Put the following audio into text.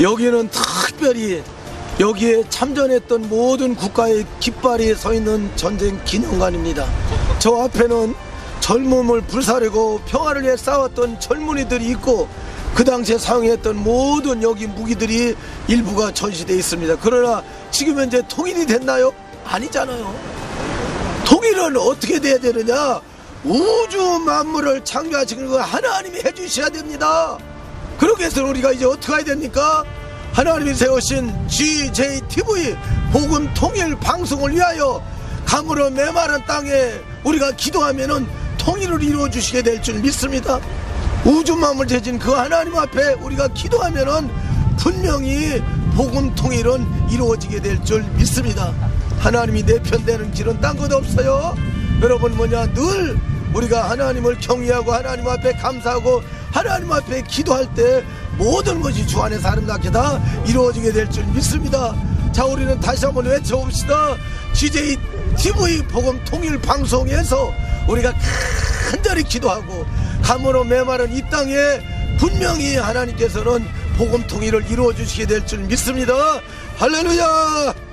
여기는 특별히 여기에 참전했던 모든 국가의 깃발이 서 있는 전쟁 기념관입니다. 저 앞에는 젊음을 불사르고 평화를 위해 싸웠던 젊은이들이 있고 그 당시에 사용했던 모든 여기 무기들이 일부가 전시되어 있습니다. 그러나 지금 현재 통일이 됐나요? 아니잖아요. 통일은 어떻게 돼야 되느냐? 우주 만물을 창조하신 거 하나님이 해주셔야 됩니다. 그렇게 해서 우리가 이제 어떻게 해야 됩니까? 하나님이 세우신 GJTV 복음 통일 방송을 위하여 감으로 메마른 땅에 우리가 기도하면은 통일을 이루어 주시게 될 줄 믿습니다. 우주 만물 재진 그 하나님 앞에 우리가 기도하면은 분명히 복음 통일은 이루어지게 될 줄 믿습니다. 하나님이 내 편 되는 길은 딴 것 없어요. 여러분 뭐냐 늘 우리가 하나님을 경외하고 하나님 앞에 감사하고 하나님 앞에 기도할 때 모든 것이 주 안에서 아름답게 다 이루어지게 될 줄 믿습니다. 자 우리는 다시 한번 외쳐봅시다. GJ TV 복음 통일 방송에서 우리가 간절히 기도하고 감으로 메마른 이 땅에 분명히 하나님께서는 복음 통일을 이루어 주시게 될 줄 믿습니다. 할렐루야!